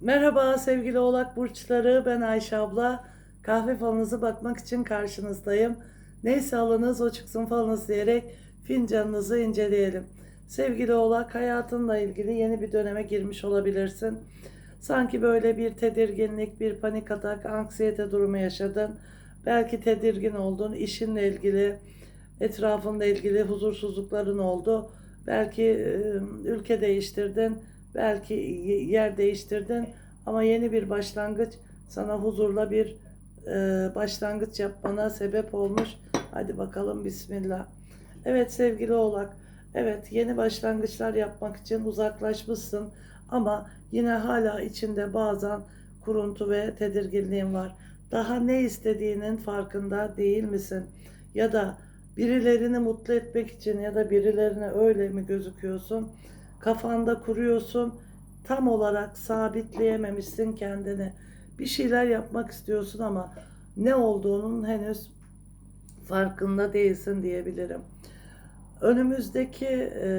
Merhaba sevgili oğlak burçları ben Ayşe abla. Kahve falınızı bakmak için karşınızdayım. Neyse alınız o çıksın falınız diyerek fincanınızı inceleyelim. Sevgili oğlak hayatınla ilgili yeni bir döneme girmiş olabilirsin. Sanki böyle bir tedirginlik, bir panik atak, anksiyete durumu yaşadın. Belki tedirgin oldun, işinle ilgili, etrafınla ilgili huzursuzlukların oldu. Belki ülke değiştirdin, belki yer değiştirdin ama yeni bir başlangıç sana huzurla bir e, başlangıç yapmana sebep olmuş. Hadi bakalım bismillah. Evet sevgili oğlak, evet yeni başlangıçlar yapmak için uzaklaşmışsın ama yine hala içinde bazen kuruntu ve tedirginliğin var. Daha ne istediğinin farkında değil misin? Ya da birilerini mutlu etmek için ya da birilerine öyle mi gözüküyorsun? Kafanda kuruyorsun. Tam olarak sabitleyememişsin kendini. Bir şeyler yapmak istiyorsun ama ne olduğunun henüz farkında değilsin diyebilirim. Önümüzdeki e,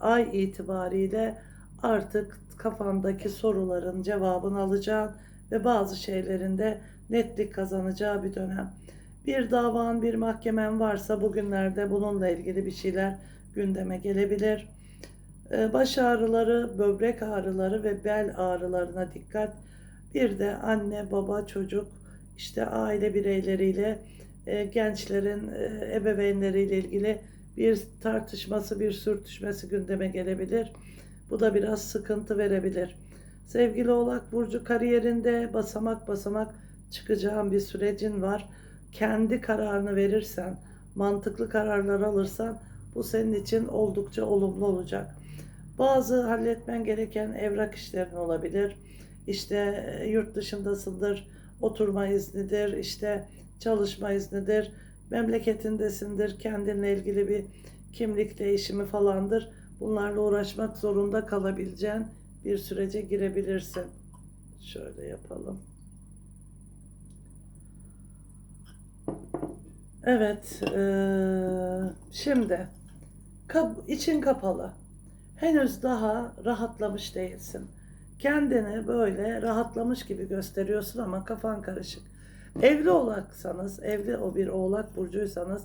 ay itibariyle artık kafandaki soruların cevabını alacağın ve bazı şeylerinde netlik kazanacağı bir dönem. Bir davan, bir mahkemen varsa bugünlerde bununla ilgili bir şeyler gündeme gelebilir. Ee, Baş ağrıları, böbrek ağrıları ve bel ağrılarına dikkat. Bir de anne, baba, çocuk, işte aile bireyleriyle, e, gençlerin e, ebeveynleriyle ilgili bir tartışması, bir sürtüşmesi gündeme gelebilir. Bu da biraz sıkıntı verebilir. Sevgili Oğlak Burcu kariyerinde basamak basamak çıkacağın bir sürecin var. Kendi kararını verirsen, mantıklı kararlar alırsan bu senin için oldukça olumlu olacak. Bazı halletmen gereken evrak işlerin olabilir. İşte e, yurt dışındasındır, oturma iznidir, işte çalışma iznidir, memleketindesindir, kendinle ilgili bir kimlik değişimi falandır. Bunlarla uğraşmak zorunda kalabileceğin bir sürece girebilirsin. Şöyle yapalım. Evet, eee, şimdi kap, için kapalı. Henüz daha rahatlamış değilsin. Kendini böyle rahatlamış gibi gösteriyorsun ama kafan karışık. Evli olaksanız, evli o bir oğlak burcuysanız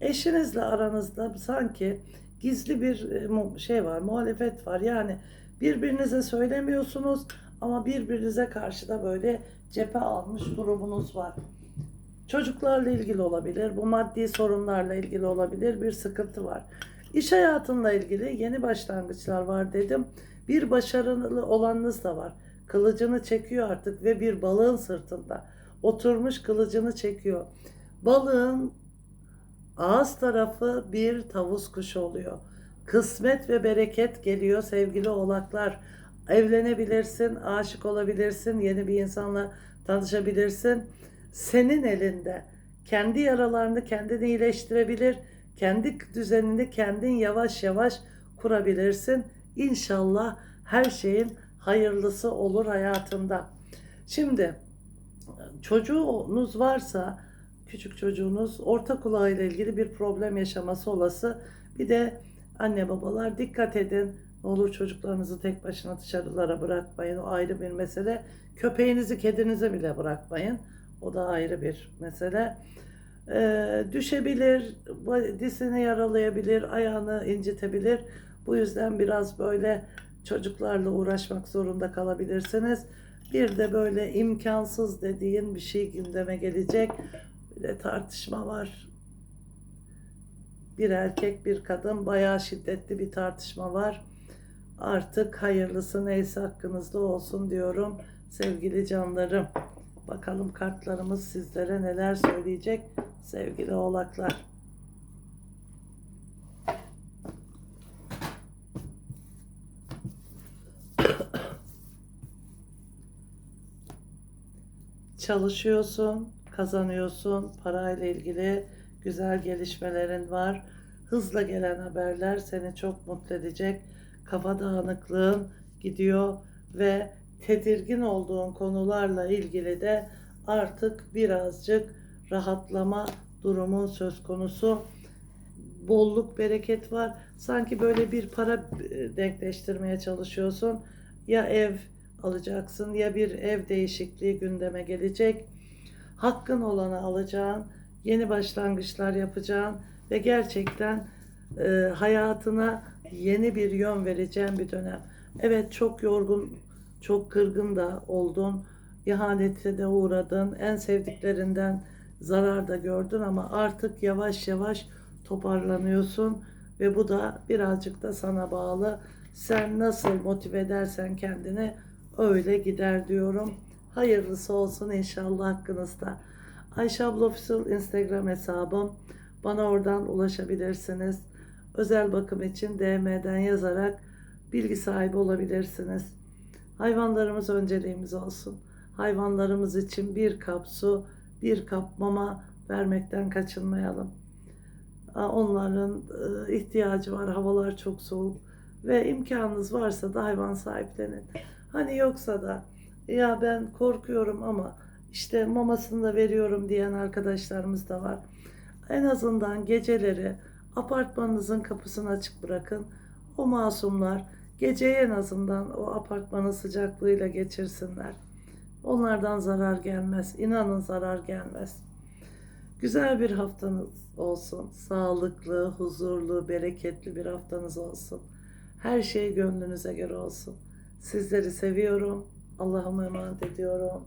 eşinizle aranızda sanki gizli bir e, şey var, muhalefet var. Yani birbirinize söylemiyorsunuz ama birbirinize karşı da böyle cephe almış durumunuz var. Çocuklarla ilgili olabilir, bu maddi sorunlarla ilgili olabilir, bir sıkıntı var. İş hayatınla ilgili yeni başlangıçlar var dedim. Bir başarılı olanınız da var. Kılıcını çekiyor artık ve bir balığın sırtında. Oturmuş kılıcını çekiyor. Balığın ağız tarafı bir tavus kuşu oluyor. Kısmet ve bereket geliyor sevgili oğlaklar. Evlenebilirsin, aşık olabilirsin, yeni bir insanla tanışabilirsin. Senin elinde kendi yaralarını kendin iyileştirebilir, kendi düzenini kendin yavaş yavaş kurabilirsin. İnşallah her şeyin hayırlısı olur hayatında. Şimdi çocuğunuz varsa küçük çocuğunuz orta kulağıyla ilgili bir problem yaşaması olası. Bir de anne babalar dikkat edin. Ne olur çocuklarınızı tek başına dışarılara bırakmayın. O ayrı bir mesele. Köpeğinizi, kedinizi bile bırakmayın. O da ayrı bir mesele. Ee, düşebilir, dizini yaralayabilir, ayağını incitebilir. Bu yüzden biraz böyle çocuklarla uğraşmak zorunda kalabilirsiniz. Bir de böyle imkansız dediğin bir şey gündeme gelecek. Bir de tartışma var. Bir erkek bir kadın bayağı şiddetli bir tartışma var. Artık hayırlısı neyse hakkınızda olsun diyorum sevgili canlarım. Bakalım kartlarımız sizlere neler söyleyecek sevgili oğlaklar. Çalışıyorsun, kazanıyorsun, parayla ilgili güzel gelişmelerin var. Hızla gelen haberler seni çok mutlu edecek. Kafa dağınıklığın gidiyor ve tedirgin olduğun konularla ilgili de artık birazcık rahatlama durumun söz konusu. Bolluk, bereket var. Sanki böyle bir para e, denkleştirmeye çalışıyorsun. Ya ev alacaksın ya bir ev değişikliği gündeme gelecek. Hakkın olanı alacağın, yeni başlangıçlar yapacağın ve gerçekten e, hayatına yeni bir yön vereceğin bir dönem. Evet çok yorgun, çok kırgın da oldun. İhanete de uğradın. En sevdiklerinden zarar da gördün ama artık yavaş yavaş toparlanıyorsun ve bu da birazcık da sana bağlı. Sen nasıl motive edersen kendini öyle gider diyorum. Hayırlısı olsun inşallah hakkınızda. Ayşe abla Official Instagram hesabım. Bana oradan ulaşabilirsiniz. Özel bakım için DM'den yazarak bilgi sahibi olabilirsiniz. Hayvanlarımız önceliğimiz olsun. Hayvanlarımız için bir kap su, bir kap mama vermekten kaçınmayalım. Onların e, ihtiyacı var. Havalar çok soğuk ve imkanınız varsa da hayvan sahiplenin. Hani yoksa da ya ben korkuyorum ama işte mamasını da veriyorum diyen arkadaşlarımız da var. En azından geceleri apartmanınızın kapısını açık bırakın. O masumlar geceyi en azından o apartmanın sıcaklığıyla geçirsinler. Onlardan zarar gelmez. İnanın zarar gelmez. Güzel bir haftanız olsun. Sağlıklı, huzurlu, bereketli bir haftanız olsun. Her şey gönlünüze göre olsun. Sizleri seviyorum. Allah'ıma emanet ediyorum.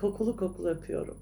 Kokulu kokulu öpüyorum.